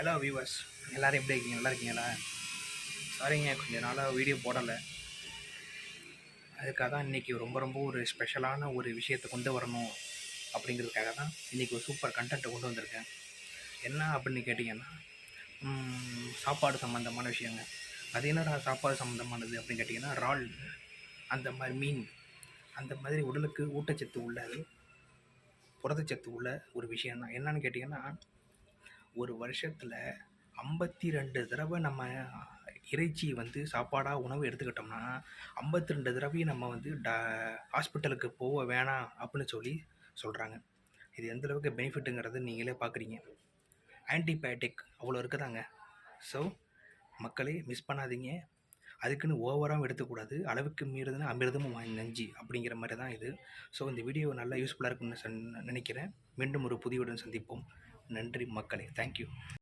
Hello viewers எல்லோரும் எப்படி இருக்கீங்க? நல்லா இருக்கீங்களா? சாரிங்க கொஞ்ச நாளாக வீடியோ போடலை. அதுக்காக தான் இன்றைக்கி ரொம்ப ரொம்ப ஒரு ஸ்பெஷலான ஒரு விஷயத்தை கொண்டு வரணும் அப்படிங்கிறதுக்காக தான் இன்றைக்கி ஒரு சூப்பர் கண்டென்ட்டை கொண்டு வந்திருக்கேன். என்ன அப்படின்னு கேட்டிங்கன்னா சாப்பாடு சம்மந்தமான விஷயங்க. அது என்னடா சாப்பாடு சம்மந்தமானது அப்படின்னு கேட்டிங்கன்னா இறால் அந்த மாதிரி மீன் அந்த மாதிரி உடலுக்கு ஊட்டச்சத்து உள்ளது புரதச்சத்து உள்ள ஒரு விஷயம் தான் என்னன்னு கேட்டிங்கன்னா ஒரு வருஷத்தில் ஐம்பத்தி ரெண்டு தடவை நம்ம இறைச்சி வந்து சாப்பாடாக உணவு எடுத்துக்கிட்டோம்னா ஐம்பத்தி ரெண்டு தடவையும் நம்ம வந்து டா ஹாஸ்பிட்டலுக்கு போக வேணாம் அப்படின்னு சொல்லி சொல்கிறாங்க இது எந்த அளவுக்கு பெனிஃபிட்டுங்கிறது நீங்களே பார்க்குறீங்க ஆன்டிபயோட்டிக் அவ்வளோ இருக்குதாங்க. ஸோ மக்களே மிஸ் பண்ணாதீங்க. அதுக்குன்னு ஓவராகவும் எடுத்துக்கூடாது. அளவுக்கு மீறுதுன்னா அமிர்தமும் வாங்கி நஞ்சு அப்படிங்கிற மாதிரி தான் இது. ஸோ இந்த வீடியோ நல்லா யூஸ்ஃபுல்லாக இருக்குன்னு நினைக்கிறேன். மீண்டும் ஒரு புதியுடன் சந்திப்போம். நன்றி மக்களே. தேங்க்யூ